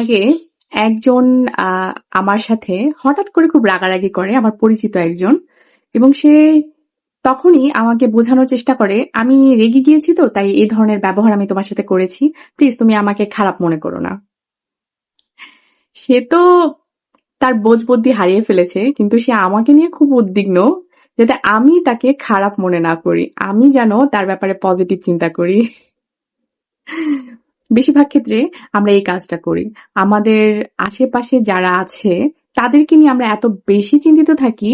আগে একজন আমার সাথে হঠাৎ করে খুব রাগারাগি করে, আমার পরিচিত একজন। এবং সে তখনই আমাকে বোঝানোর চেষ্টা করে, আমি রেগে গিয়েছি তো, তাই এই ধরনের ব্যবহার আমি তোমার সাথে করেছি। প্লিজ তুমি আমাকে খারাপ মনে করো না। সে তো তার বোঝ বুদ্ধি হারিয়ে ফেলেছে, কিন্তু সে আমাকে নিয়ে খুব উদ্বিগ্ন, যাতে আমি তাকে খারাপ মনে না করি। আমি যেন তার ব্যাপারে পজিটিভ চিন্তা করি। বেশিরভাগ ক্ষেত্রে আমরা এই কাজটা করি। আমাদের আশেপাশে যারা আছে, তাদেরকে নিয়ে আমরা এত বেশি চিন্তিত থাকি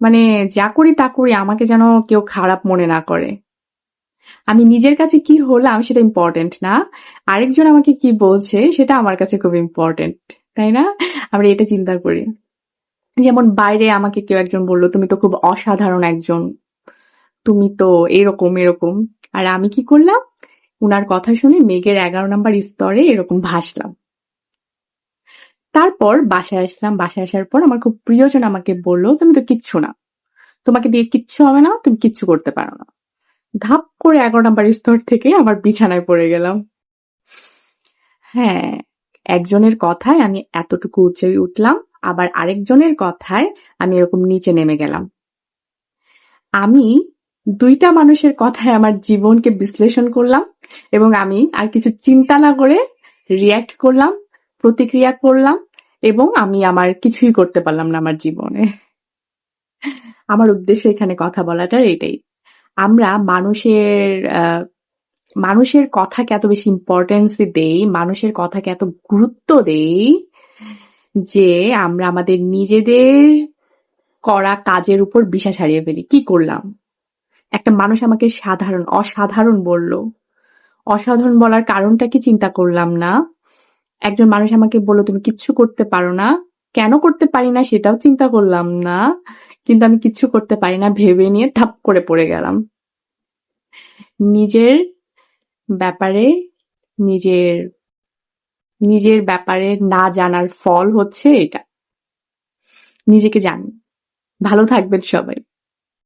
মানে যা করি তা করি আমাকে যেন কেউ খারাপ মনে না করে। আমি নিজের কাছে কি হলাম সেটা ইম্পর্টেন্ট না। আরেকজন আমাকে কি বলছে সেটা আমার কাছে খুব ইম্পর্টেন্ট তাই না? আমরা এটা চিন্তা করি। যেমন বাইরে আমাকে কেউ একজন বলল, তুমি তো খুব অসাধারণ একজন। তুমি তো এরকম এরকম। আর আমি কি করলাম? উনার কথা শুনে মেঘের এগারো নম্বর স্তরে এরকম ভাসলাম। তারপর বাসায় আসলাম। বাসায় আসার পর আমার খুব প্রিয়জন আমাকে বলল, তুমি তো কিচ্ছু না। তোমাকে দিয়ে কিচ্ছু হবে না, তুমি কিচ্ছু করতে পারো না। ধাপ করে এগারো নম্বর স্তর থেকে আমার বিছানায় পড়ে গেলাম। হ্যাঁ একজনের কথায় আমি এতটুকু উঁচে উঠলাম, আবার আরেকজনের কথায় আমি এরকম নিচে নেমে গেলাম। আমি দুইটা মানুষের কথায় আমার জীবনকে বিশ্লেষণ করলাম। এবং আমি আর কিছু চিন্তা না করে রিয়্যাক্ট করলাম, প্রতিক্রিয়া করলাম এবং আমি আমার কিছুই করতে পারলাম না আমার জীবনে। আমার উদ্দেশ্য এখানে কথা বলাটার এটাই। আমরা মানুষের মানুষের কথাকে এত বেশি ইম্পর্টেন্স দেই, মানুষের কথাকে এত গুরুত্ব দেই যে আমরা আমাদের নিজেদের করা কাজের উপর বিশ্বাস হারিয়ে ফেলি। কি করলাম? একটা মানুষ আমাকে সাধারণ, অসাধারণ বলল। অসাধারণ বলার কারণটা কি চিন্তা করলাম না? একজন মানুষ আমাকে বলল, তুমি কিচ্ছু করতে পারো না। কেন করতে পারি না সেটাও চিন্তা করলাম না। কিন্তু আমি কিচ্ছু করতে পারি না। ভেবে নিয়ে থাপ করে পড়ে গেলাম। নিজের ব্যাপারে, নিজের নিজের ব্যাপারে না জানার ফল হচ্ছে এটা। নিজেকে জানি। ভালো থাকবেন সবাই।